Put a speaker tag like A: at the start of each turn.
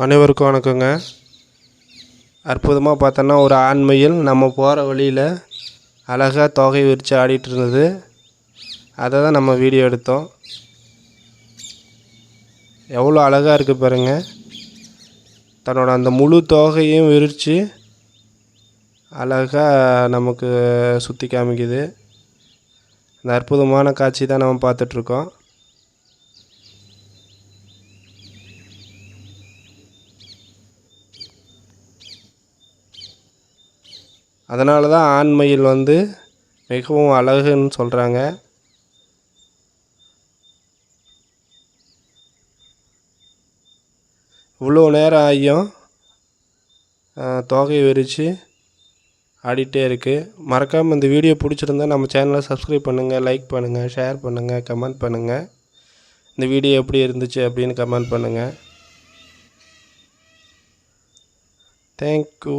A: அனைவருக்கும் வணக்கங்க. அற்புதமாக பார்த்தோன்னா ஒரு ஆண்மையில் நம்ம போகிற வழியில் அழகாக தொகை விரித்து ஆடிட்டு இருந்தது. அதை தான் நம்ம வீடியோ எடுத்தோம். எவ்வளோ அழகாக இருக்குது பாருங்க. தன்னோட அந்த முழு தொகையும் விரித்து அழகாக நமக்கு சுற்றி காமிக்குது. அந்த அற்புதமான காட்சி தான் நம்ம பார்த்துட்ருக்கோம் அதனால தான் ஆண்மயில் வந்து மிகவும் அழகுன்னு சொல்கிறாங்க இவ்வளோ நேரம் ஆகியும் தோகையை விரித்து ஆடிட்டே இருக்குது மறக்காமல் இந்த வீடியோ பிடிச்சிருந்தா நம்ம சேனலை சப்ஸ்கிரைப் பண்ணுங்கள் லைக் பண்ணுங்கள் ஷேர் பண்ணுங்கள் கமெண்ட் பண்ணுங்கள் இந்த வீடியோ எப்படி இருந்துச்சு அப்படின்னு கமெண்ட் பண்ணுங்கள் தேங்க்யூ.